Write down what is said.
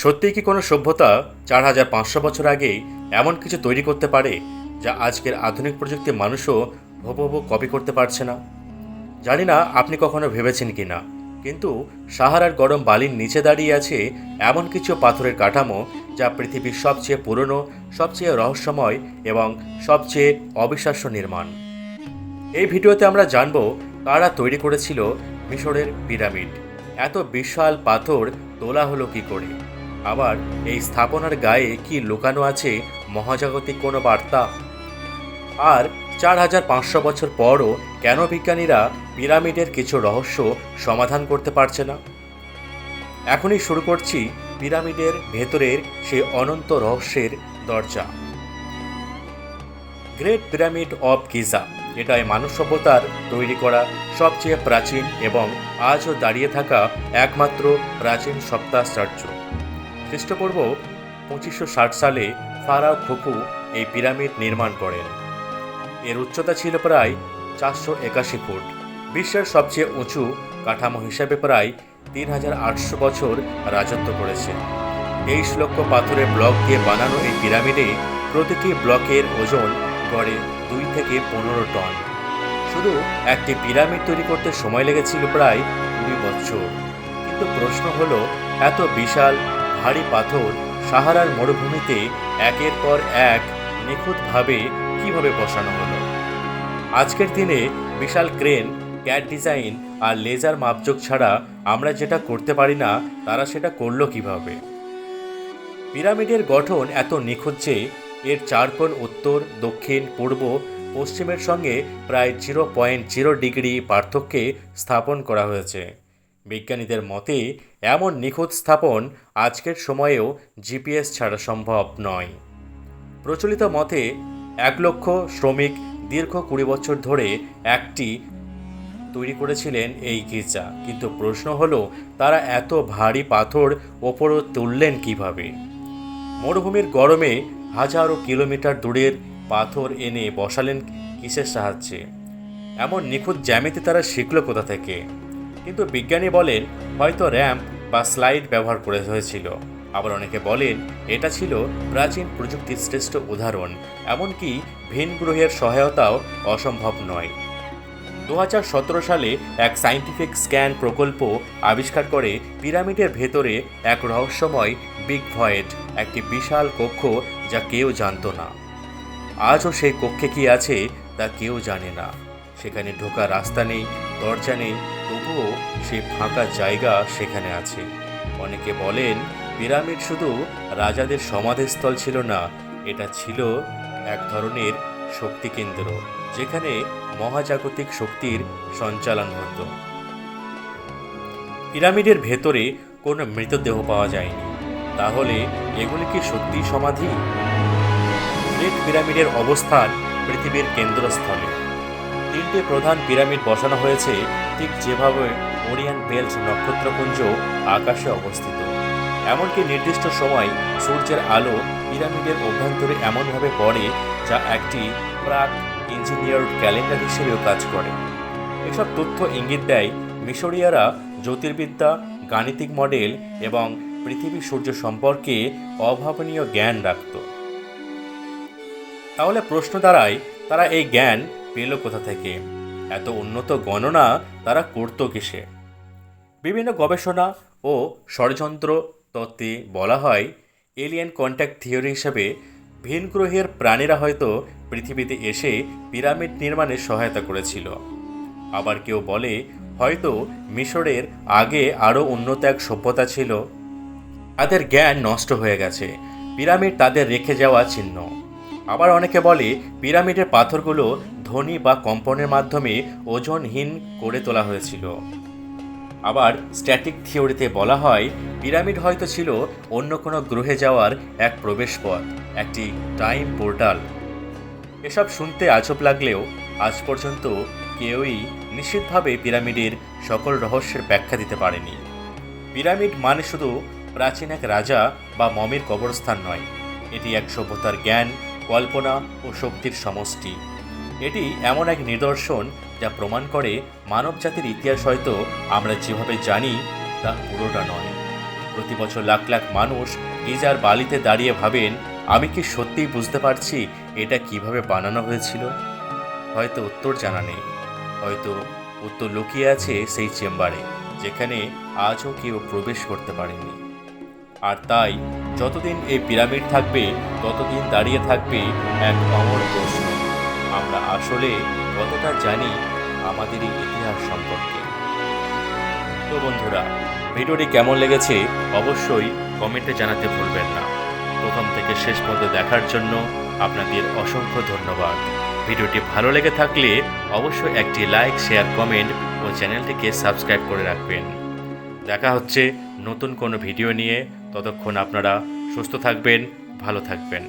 সত্যিই কি কোনো সভ্যতা চার হাজার পাঁচশো বছর আগে এমন কিছু তৈরি করতে পারে যা আজকের আধুনিক প্রযুক্তি মানুষও হুবহু কপি করতে পারছে না? জানি না আপনি কখনো ভেবেছেন কি না, কিন্তু সাহারার গরম বালির নিচে দাঁড়িয়ে আছে এমন কিছু পাথরের কাঠামো যা পৃথিবীর সবচেয়ে পুরনো, সবচেয়ে রহস্যময় এবং সবচেয়ে অবিশ্বাস্য নির্মাণ। এই ভিডিওতে আমরা জানব কারা তৈরি করেছিল মিশরের পিরামিড। এত বিশাল পাথর তোলা হলো কি করে? আবার এই স্থাপনার গায়ে কি লুকানো আছে মহাজাগতিক কোনো বার্তা? আর চার হাজার পাঁচশো বছর পরও কেন বিজ্ঞানীরা পিরামিডের কিছু রহস্য সমাধান করতে পারছে না? এখনই শুরু করছি পিরামিডের ভেতরের সেই অনন্ত রহস্যের দরজা। গ্রেট পিরামিড অফ গিজা, এটাই মানব সভ্যতার তৈরি করা সবচেয়ে প্রাচীন এবং আজও দাঁড়িয়ে থাকা একমাত্র প্রাচীন সপ্তাশ্চর্য খ্রিস্টপূর্ব পঁচিশশো ষাট সালে ফারাও খুফু এই পিরামিড নির্মাণ করেন। এর উচ্চতা ছিল প্রায় চারশো একাশি ফুট। বিশ্বের সবচেয়ে উঁচু কাঠামো হিসেবে প্রায় তিন হাজার আটশো বছর রাজত্ব করেছে। তেইশ লক্ষ পাথরের ব্লক দিয়ে বানানো এই পিরামিডে প্রতিটি ব্লকের ওজন গড়ে দুই থেকে পনেরো টন। শুধু একটি পিরামিড তৈরি করতে সময় লেগেছিল প্রায় কুড়ি বছর। কিন্তু প্রশ্ন হলো, এত বিশাল ভারী পাথর সাহারার মরুভূমিতে একের পর এক নিখুঁতভাবে কীভাবে বসানো হলো? আজকের দিনে বিশাল ক্রেন ক্যাট ডিজাইন আর লেজার মাপযোগ ছাড়া আমরা যেটা করতে পারি না, তারা সেটা করল কীভাবে? পিরামিডের গঠন এত নিখুঁত যে এর চারকোণ উত্তর, দক্ষিণ, পূর্ব, পশ্চিমের সঙ্গে প্রায় জিরো পয়েন্ট জিরো ডিগ্রি পার্থক্যে স্থাপন করা হয়েছে। বিজ্ঞানীদের মতে, এমন নিখুঁত স্থাপন আজকের সময়েও জিপিএস ছাড়া সম্ভব নয়। প্রচলিত মতে, এক লক্ষ শ্রমিক দীর্ঘ কুড়ি বছর ধরে একটি তৈরি করেছিলেন এই গির্জা। কিন্তু প্রশ্ন হলো, তারা এত ভারী পাথর ওপরও তুললেন কীভাবে? মরুভূমির গরমে হাজারো কিলোমিটার দূরের পাথর এনে বসালেন কিসের সাহায্যে? এমন নিখুঁত জ্যামিতি তারা শিখল কোথা থেকে? কিন্তু বিজ্ঞানী বলেন হয়তো র্যাম্প বা স্লাইড ব্যবহার করে হয়েছিল। আবার অনেকে বলেন এটা ছিল প্রাচীন প্রযুক্তির শ্রেষ্ঠ উদাহরণ, এমনকি ভিন গ্রহের সহায়তাও অসম্ভব নয়। দু সালে এক সায়েন্টিফিক স্ক্যান প্রকল্প আবিষ্কার করে পিরামিডের ভেতরে এক রহস্যময় বিগ ভয়েড, একটি বিশাল কক্ষ যা কেউ জানতো না। আজও সেই কক্ষে কি আছে তা কেউ জানে না। সেখানে ঢোকার রাস্তা নেই, দরজা নেই সেই ফাঁকা জায়গা সেখানে আছে। অনেকে বলেন, পিরামিড শুধু রাজাদের সমাধিস্থল ছিল না, এটা ছিল এক ধরনের শক্তি কেন্দ্র যেখানে মহাজাগতিক শক্তির সঞ্চালন হতো। পিরামিডের ভেতরে কোনো মৃতদেহ পাওয়া যায়নি। তাহলে এগুলি কি সত্যি সমাধি? গ্রেট পিরামিডের অবস্থান পৃথিবীর কেন্দ্রস্থলে। তিনটে প্রধান পিরামিড বসানো হয়েছে, ঠিক যেভাবে ওরিয়ান বেল্ট নক্ষত্রপুঞ্জ আকাশে অবস্থিত। এমনকি নির্দিষ্ট সময় সূর্যের আলো পিরামিডের অভ্যন্তরে এমনভাবে পড়ে, যা একটি প্রাক ইঞ্জিনিয়ার ক্যালেন্ডার হিসেবেও কাজ করে। এসব তথ্য ইঙ্গিত দেয়, মিশরীয়রা জ্যোতির্বিদ্যা, গাণিতিক মডেল এবং পৃথিবী সূর্য সম্পর্কে অভাবনীয় জ্ঞান রাখত। তাহলে প্রশ্ন দাঁড়ায়, তারা এই জ্ঞান পেল কোথা থেকে? এত উন্নত গণনা তারা করতো কিসে? বিভিন্ন গবেষণা ও ষড়যন্ত্র তত্ত্বে বলা হয় এলিয়েন কন্ট্যাক্ট থিওরি হিসেবে ভিন গ্রহের প্রাণীরা হয়তো পৃথিবীতে এসে পিরামিড নির্মাণে সহায়তা করেছিল। আবার কেউ বলে, হয়তো মিশরের আগে আরও উন্নত এক সভ্যতা ছিল। তাদের জ্ঞান নষ্ট হয়ে গেছে, পিরামিড তাদের রেখে যাওয়া চিহ্ন আবার অনেকে বলে, পিরামিডের পাথরগুলো ধ্বনি বা কম্পনের মাধ্যমে ওজনহীন করে তোলা হয়েছিল। আবার স্ট্যাটিক থিওরিতে বলা হয় পিরামিড হয়তো ছিল অন্য কোনো গ্রহে যাওয়ার এক প্রবেশপথ, একটি টাইম পোর্টাল এসব শুনতে আজব লাগলেও আজ পর্যন্ত কেউই নিশ্চিতভাবে পিরামিডের সকল রহস্যের ব্যাখ্যা দিতে পারেনি। পিরামিড মানে শুধু প্রাচীন এক রাজা বা মমির কবরস্থান নয়, এটি এক সভ্যতার জ্ঞান, কল্পনা ও শক্তির সমষ্টি। এটি এমন এক নিদর্শন যা প্রমাণ করে মানবজাতির ইতিহাস হয়তো আমরা যেভাবে জানি তা পুরোটা নয়। প্রতি বছর লাখ লাখ মানুষ গিজার বালিতে দাঁড়িয়ে ভাবেন, আমি কি সত্যিই বুঝতে পারছি এটা কীভাবে বানানো হয়েছিল? হয়তো উত্তর জানা নেই। হয়তো উত্তর লুকিয়ে আছে সেই চেম্বারে, যেখানে আজও কেউ প্রবেশ করতে পারেনি। আর তাই যতদিন এই পিরামিড থাকবে, ততদিন দাঁড়িয়ে থাকবে এক অমর প্রশ্ন আসলে কতটা জানি আমাদের এই ইতিহাস সম্পর্কে। তো বন্ধুরা, ভিডিওটি কেমন লেগেছে অবশ্যই কমেন্টে জানাতে ভুলবেন না। প্রথম থেকে শেষ পর্যন্ত দেখার জন্য আপনাদের অসংখ্য ধন্যবাদ। ভিডিওটি ভালো লেগে থাকলে অবশ্যই একটি লাইক, শেয়ার, কমেন্ট ও চ্যানেলটিকে সাবস্ক্রাইব করে রাখবেন। দেখা হচ্ছে নতুন কোনো ভিডিও নিয়ে। ততক্ষণ আপনারা সুস্থ থাকবেন, ভালো থাকবেন।